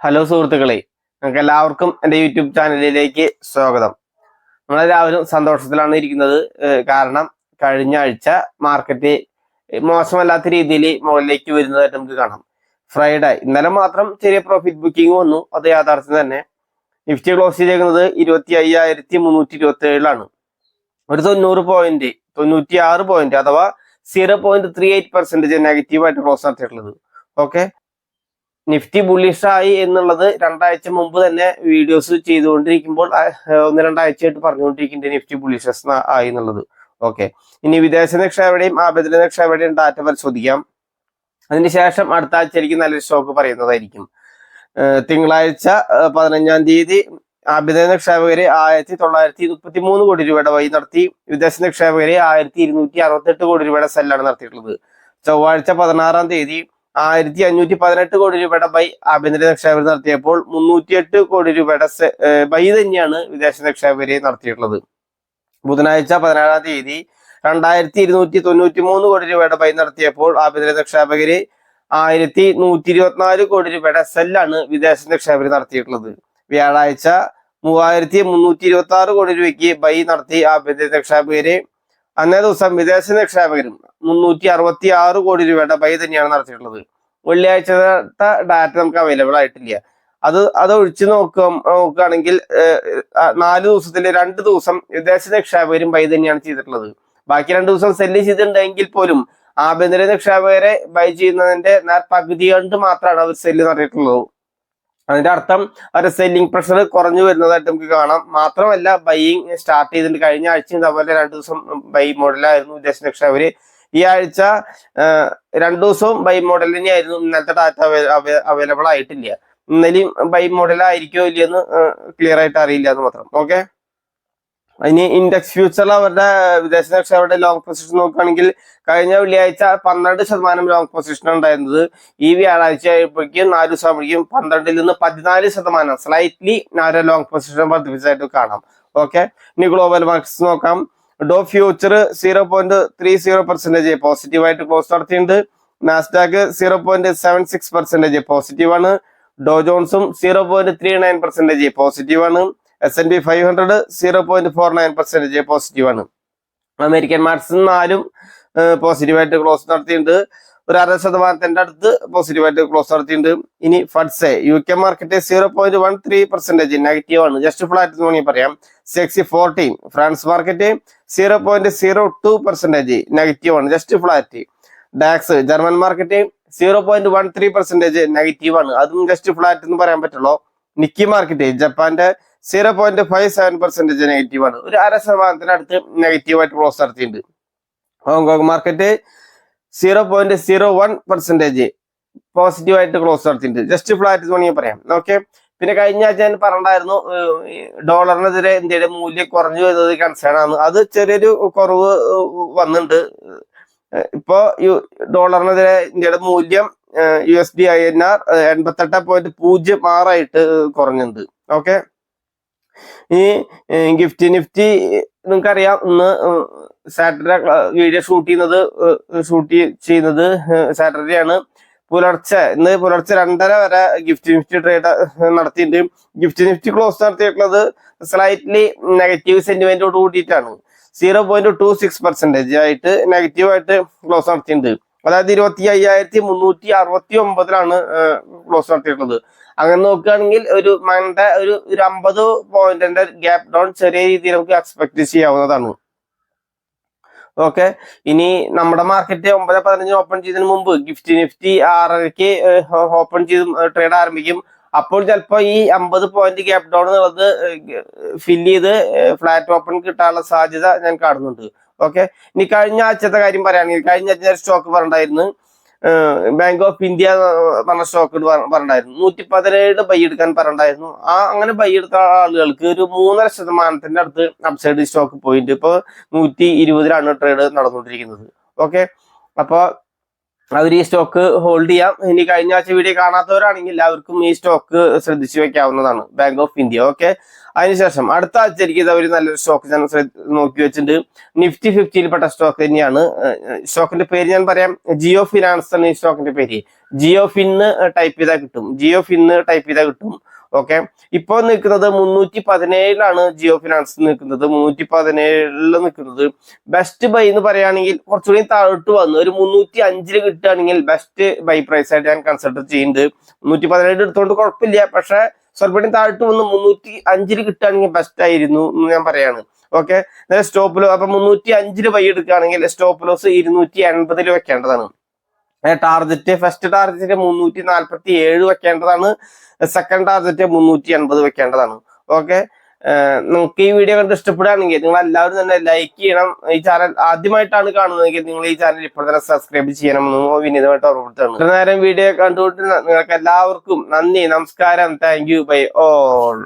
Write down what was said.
Hello സുഹൃത്തുക്കളെ നിങ്ങൾക്ക് എല്ലാവർക്കും എന്റെ യൂട്യൂബ് ചാനലിലേക്ക് സ്വാഗതം. നമ്മളെല്ലാവരും സന്തോഷത്തിലാണ് ഇരിക്കുന്നത്. കാരണം കഴിഞ്ഞ ആഴ്ച മാർക്കറ്റ് മോശമല്ലാത്ത രീതിയിൽ മുകളിലേക്ക് വരുന്നതായിട്ട് നമുക്ക് കാണാം. ഫ്രൈഡേ ഇന്നലെ മാത്രം ചെറിയ പ്രോഫിറ്റ് ബുക്കിംഗ് വന്നു. അത് യാഥാർത്ഥ്യം തന്നെ. നിഫ്റ്റി ക്ലോസ് ചെയ്തേക്കുന്നത് ഇരുപത്തി അയ്യായിരത്തി മുന്നൂറ്റി ഇരുപത്തി ഏഴിലാണ് ഒരു തൊണ്ണൂറ് പോയിന്റ് തൊണ്ണൂറ്റി ആറ് പോയിന്റ് അഥവാ zero point three eight percentage നെഗറ്റീവായിട്ട് ക്ലോസ് നടത്തിയിട്ടുള്ളത്. ഓക്കെ നിഫ്റ്റി ബുള്ളിഷായി എന്നുള്ളത് രണ്ടാഴ്ച മുമ്പ് തന്നെ വീഡിയോസ് ചെയ്തുകൊണ്ടിരിക്കുമ്പോൾ ഒന്ന് രണ്ടാഴ്ച ഒന്ന് രണ്ടാഴ്ചയായിട്ട് പറഞ്ഞുകൊണ്ടിരിക്കുന്നുണ്ട് നിഫ്റ്റി ബുള്ളിഷസ് ആയി എന്നുള്ളത്. ഓക്കെ ഇനി വിദേശ നിക്ഷേപയുടെയും ആഭ്യന്തര നിക്ഷേപയുടെയും ഡാറ്റ പരിശോധിക്കാം. അതിനുശേഷം അടുത്ത ആഴ്ചയിലേക്ക് നല്ലൊരു സ്റ്റോക്ക് പറയുന്നതായിരിക്കും. തിങ്കളാഴ്ച പതിനഞ്ചാം തീയതി ആഭ്യന്തര നിക്ഷേപകരെ ആയിരത്തി തൊള്ളായിരത്തി മുപ്പത്തി മൂന്ന് കോടി രൂപയുടെ വഴി നടത്തി. വിദേശ നിക്ഷേപകരെ ആയിരത്തി ഇരുന്നൂറ്റി അറുപത്തെട്ട് കോടി രൂപയുടെ സെല്ലാണ് നടത്തിയിട്ടുള്ളത്. ചൊവ്വാഴ്ച പതിനാറാം തീയതി ആയിരത്തി അഞ്ഞൂറ്റി പതിനെട്ട് കോടി രൂപയുടെ ബൈ ആഭ്യന്തര നിക്ഷേപം നടത്തിയപ്പോൾ മുന്നൂറ്റിയെട്ട് കോടി രൂപയുടെ ബൈ തന്നെയാണ് വിദേശ നിക്ഷേപകരെ നടത്തിയിട്ടുള്ളത്. ബുധനാഴ്ച പതിനാറാം തീയതി രണ്ടായിരത്തി ഇരുന്നൂറ്റി തൊണ്ണൂറ്റി മൂന്ന് കോടി രൂപയുടെ ബൈ നടത്തിയപ്പോൾ ആഭ്യന്തര നിക്ഷേപകര് ആയിരത്തി നൂറ്റി ഇരുപത്തിനാല് കോടി രൂപയുടെ സെല്ലാണ് വിദേശ നിക്ഷേപകർ നടത്തിയിട്ടുള്ളത്. വ്യാഴാഴ്ച മൂവായിരത്തി മുന്നൂറ്റി ഇരുപത്തി ആറ് കോടി രൂപയ്ക്ക് ബൈ നടത്തി ആഭ്യന്തര നിക്ഷേപകര് അന്നേ ദിവസം വിദേശ നിക്ഷേപകരും മുന്നൂറ്റി അറുപത്തി ആറ് കോടി രൂപയുടെ ബൈ തന്നെയാണ് നടത്തിയിട്ടുള്ളത്. വെള്ളിയാഴ്ചത്തെ ഡാറ്റ നമുക്ക് അവൈലബിൾ ആയിട്ടില്ല. അത് അത് ഒഴിച്ചു നോക്കുക നോക്കുകയാണെങ്കിൽ നാല് ദിവസത്തിൽ രണ്ട് ദിവസം വിദേശ നിക്ഷേപകരും ബൈ തന്നെയാണ് ചെയ്തിട്ടുള്ളത്. ബാക്കി രണ്ട് ദിവസം സെല്ല് ചെയ്തിട്ടുണ്ടെങ്കിൽ പോലും ആഭ്യന്തര നിക്ഷേപകരെ ബൈ ചെയ്യുന്നതിന്റെ നേർ പകുതി കണ്ട് മാത്രമാണ് അവർ സെല്ല് നടത്തിയിട്ടുള്ളത്. അതിന്റെ അർത്ഥം അവരുടെ സെല്ലിംഗ് പ്രഷർ കുറഞ്ഞു വരുന്നതായിട്ട് നമുക്ക് കാണാം. മാത്രമല്ല ബൈയിങ് സ്റ്റാർട്ട് ചെയ്തിട്ട് കഴിഞ്ഞ ആഴ്ച അതുപോലെ രണ്ടു ദിവസം ബൈ മോഡലായിരുന്നു ദശലക്ഷം അവർ ഈ ആഴ്ച രണ്ടു ദിവസവും ബൈ മോഡൽ തന്നെയായിരുന്നു ഇന്നലത്തെ ഡാറ്റ അവൈലബിൾ ആയിട്ടില്ല. ഇന്നലെയും ബൈ മോഡൽ ആയിരിക്കോ ഇല്ലയെന്ന് ക്ലിയർ ആയിട്ട് അറിയില്ല എന്ന് മാത്രം. ഓക്കെ ഇനി ഇൻഡെക്സ് ഫ്യൂച്ചറിൽ അവരുടെ വിദേശ നിക്ഷേപകരുടെ ലോങ് പൊസിഷൻ നോക്കുകയാണെങ്കിൽ കഴിഞ്ഞ വെള്ളിയാഴ്ച പന്ത്രണ്ട് ശതമാനം ലോങ് പൊസിഷൻ ഉണ്ടായിരുന്നത്. ഈ വ്യാഴാഴ്ച ആയപ്പോഴേക്കും നാല് ദിവസം ആകുമ്പോഴേക്കും പന്ത്രണ്ടിൽ നിന്ന് പതിനാല് ശതമാനം സ്ലൈറ്റ്ലി അവരുടെ ലോങ് പൊസിഷൻ വർദ്ധിപ്പിച്ചതായിട്ട് കാണാം. ഓക്കെ ഇനി ഗ്ലോബൽ മാർക്കറ്റ്സ് നോക്കാം. Dow future zero point three zero percentage പോസിറ്റീവായിട്ട് ക്ലോസ് നടത്തിയിട്ടുണ്ട്. Nasdaq zero point seven six percentage positive ആണ്. Dow ജോൺസും zero point three nine percentage positive ആണ്. S and P five hundred zero point four nine percentage positive ആണ്. American marks നാലും പോസിറ്റീവായിട്ട് close നടത്തിയിട്ടുണ്ട്. ഒരു അര ശതമാനത്തിന്റെ അടുത്ത് പോസിറ്റീവായിട്ട് ക്ലോസ് നടത്തിയിട്ടുണ്ട്. ഇനി FTSE U K market zero point one three percentage negative ആണ്. ജസ്റ്റ് ഫ്ലാറ്റ് എന്ന് പറയാം. സെക്സി fourteen France market zero point zero two percentage negative ആണ്. Just flat DAX German market zero point one three percentage negative ആണ്. അതും just flat എന്ന് പറയാൻ പറ്റുള്ളൂ. നിക്കി മാർക്കറ്റ് ജപ്പാന്റെ zero point five seven percentage negative ആണ്. ഒരു അര ശതമാനത്തിനടുത്ത് നെഗറ്റീവ് ആയിട്ട് ക്ലോസ് നടത്തിയിട്ടുണ്ട്. Hong Kong market zero point zero one percentage positive ആയിട്ട് ക്ലോസ് നടത്തിയിട്ടുണ്ട്. ജസ്റ്റ് ഫ്ലാറ്റ് വേണമെങ്കിൽ പറയാം. ഓക്കെ പിന്നെ കഴിഞ്ഞ ആഴ്ച ഞാൻ ഈ ഡോളറിനെതിരെ ഇന്ത്യയുടെ മൂല്യം കുറഞ്ഞു വരുന്നത് കൺസേൺ ആണ്. അത് ചെറിയൊരു കുറവ് വന്നിട്ടുണ്ട്. ഇപ്പോ ഡോളറിനെതിരെ ഇന്ത്യയുടെ മൂല്യം U S D I N R എൺപത്തെട്ട് പോയിന്റ് പൂജ്യം ആറായിട്ട് കുറഞ്ഞിട്ടുണ്ട്. ഓക്കെ ഈ ഗിഫ്റ്റ് നിഫ്റ്റി നിങ്ങൾക്കറിയാം ഇന്ന് സാറ്റർഡേ വീഡിയോ ഷൂട്ട് ചെയ്യുന്നത് ഷൂട്ട് ചെയ്യുന്നത് സാറ്റർഡേ ആണ്. പുലർച്ചെ ഇന്ന് പുലർച്ചെ രണ്ടര വരെ ഗിഫ്റ്റ് നിഫ്റ്റി ട്രേഡ് നടത്തിയിട്ടുണ്ട്. ഗിഫ്റ്റ് നിഫ്റ്റി ക്ലോസ് നടത്തിയിട്ടുള്ളത് സ്ലൈറ്റ്ലി നെഗറ്റീവ് സെന്റിമെന്റോട് കൂടിയിട്ടാണ്. Zero point two six percentage ആയിട്ട് നെഗറ്റീവ് ആയിട്ട് ക്ലോസ് നടത്തിയിട്ടുണ്ട്. അതായത് ഇരുപത്തി അയ്യായിരത്തി മുന്നൂറ്റി അറുപത്തി ഒമ്പതിലാണ് ക്ലോസ് നടത്തിയിട്ടുള്ളത്. അങ്ങനെ നോക്കുകയാണെങ്കിൽ ഒരു മണ്ട ഒരു ഒരു അമ്പത് പോയിന്റിന്റെ ഗ്യാപ്പ് ഡൗൺ ചെറിയ രീതിയിൽ നമുക്ക് എക്സ്പെക്ട് ചെയ്യാവുന്നതാണ്. ഓക്കെ ഇനി നമ്മുടെ മാർക്കറ്റ് ഒമ്പത് പതിനഞ്ച് ഓപ്പൺ ചെയ്തതിന് മുമ്പ് ഗിഫ്റ്റ് നിഫ്റ്റി ആറരയ്ക്ക് ഓപ്പൺ ചെയ്ത് ട്രേഡ് ആരംഭിക്കും. അപ്പോൾ ചിലപ്പോൾ ഈ അമ്പത് പോയിന്റ് ഗ്യാപ് ഡൗൺ എന്നുള്ളത് ഫില്ല് ചെയ്ത് ഫ്ലാറ്റ് ഓപ്പൺ കിട്ടാനുള്ള സാധ്യത ഞാൻ കാണുന്നുണ്ട്. ഓക്കെ ഇനി കഴിഞ്ഞ ആഴ്ചത്തെ കാര്യം പറയുകയാണെങ്കിൽ കഴിഞ്ഞ ആഴ്ച സ്റ്റോക്ക് പറഞ്ഞിട്ടുണ്ടായിരുന്നു. ബാങ്ക് ഓഫ് ഇന്ത്യ പറഞ്ഞ സ്റ്റോക്ക് പറഞ്ഞിട്ടുണ്ടായിരുന്നു. നൂറ്റി പതിനേഴ് ബൈ എടുക്കാൻ പറഞ്ഞിട്ടുണ്ടായിരുന്നു. ആ അങ്ങനെ ബൈ എടുത്ത ആളുകൾക്ക് ഒരു മൂന്നര ശതമാനത്തിന്റെ അടുത്ത് അപ്സൈഡ് സ്റ്റോക്ക് പോയിന്റ് ഇപ്പൊ നൂറ്റി ഇരുപതിലാണ് ട്രേഡ് നടന്നുകൊണ്ടിരിക്കുന്നത്. ഓക്കെ അപ്പൊ അവർ ഈ സ്റ്റോക്ക് ഹോൾഡ് ചെയ്യാം. ഇനി കഴിഞ്ഞ ആഴ്ച വീഡിയോ കാണാത്തവരാണെങ്കിൽ എല്ലാവർക്കും ഈ സ്റ്റോക്ക് ശ്രദ്ധിച്ചു വെക്കാവുന്നതാണ്. ബാങ്ക് ഓഫ് ഇന്ത്യ ഓക്കെ അതിനുശേഷം അടുത്ത ആഴ്ച ഇത് അവർ നല്ലൊരു സ്റ്റോക്ക് ഞാൻ നോക്കി വെച്ചിട്ടുണ്ട് നിഫ്റ്റി ഫിഫ്റ്റിയിൽപ്പെട്ട സ്റ്റോക്ക് തന്നെയാണ്. സ്റ്റോക്കിന്റെ പേര് ഞാൻ പറയാം. ജിയോ ഫിനാൻസ് ആണ് ഈ സ്റ്റോക്കിന്റെ പേര്. ജിയോ ഫിന്ന് ടൈപ്പ് ചെയ്താൽ കിട്ടും. ജിയോ ഫിന്ന് ടൈപ്പ് ചെയ്താൽ കിട്ടും. ഓക്കെ ഇപ്പൊ നിൽക്കുന്നത് മുന്നൂറ്റി പതിനേഴിലാണ് ജിയോ ഫിനാൻസ് നിൽക്കുന്നത്. മുന്നൂറ്റി പതിനേഴിൽ നിൽക്കുന്നത് ബെസ്റ്റ് ബൈ എന്ന് പറയുകയാണെങ്കിൽ കുറച്ചുകൂടി താഴോട്ട് വന്നു. ഒരു മുന്നൂറ്റി അഞ്ചിൽ കിട്ടുകയാണെങ്കിൽ ബെസ്റ്റ് ബൈ പ്രൈസ് ആയിട്ട് ഞാൻ കൺസിഡർ ചെയ്യുന്നുണ്ട്. മുന്നൂറ്റി പതിനേഴ് എടുത്തോണ്ട് കുഴപ്പമില്ല. പക്ഷെ സ്വല്പം താഴോട്ട് വന്ന് മുന്നൂറ്റി അഞ്ചിൽ കിട്ടുകയാണെങ്കിൽ ബെസ്റ്റ് ആയിരുന്നു എന്ന് ഞാൻ പറയാണ്. ഓക്കെ സ്റ്റോപ്പ് ലോ അപ്പൊ മുന്നൂറ്റി അഞ്ചിൽ ബൈ എടുക്കുകയാണെങ്കിൽ സ്റ്റോപ്പ് ലോസ് ഇരുന്നൂറ്റി എൺപതിൽ വെക്കേണ്ടതാണ്. ടാർഗറ്റ് ഫസ്റ്റ് ടാർജറ്റ് മുന്നൂറ്റി നാൽപ്പത്തി ഏഴ് വെക്കേണ്ടതാണ്. സെക്കൻഡ് ടാർജറ്റ് മുന്നൂറ്റി എൺപത് വെക്കേണ്ടതാണ് ഓക്കെ നിങ്ങൾക്ക് ഈ വീഡിയോ കണ്ട് ഇഷ്ടപ്പെടുകയാണെങ്കിൽ നിങ്ങൾ എല്ലാവരും തന്നെ ലൈക്ക് ചെയ്യണം. ഈ ചാനൽ ആദ്യമായിട്ടാണ് കാണുന്നതെങ്കിൽ നിങ്ങൾ ഈ ചാനൽ ഇപ്പോൾ തന്നെ സബ്സ്ക്രൈബ് ചെയ്യണമെന്നും വിനീതമായിട്ട് ഓർമ്മപ്പെടുത്തണം ഇത്ര നേരം വീഡിയോ കണ്ടുകൊണ്ട് നിങ്ങൾക്ക് എല്ലാവർക്കും നന്ദി നമസ്കാരം. Thank bye all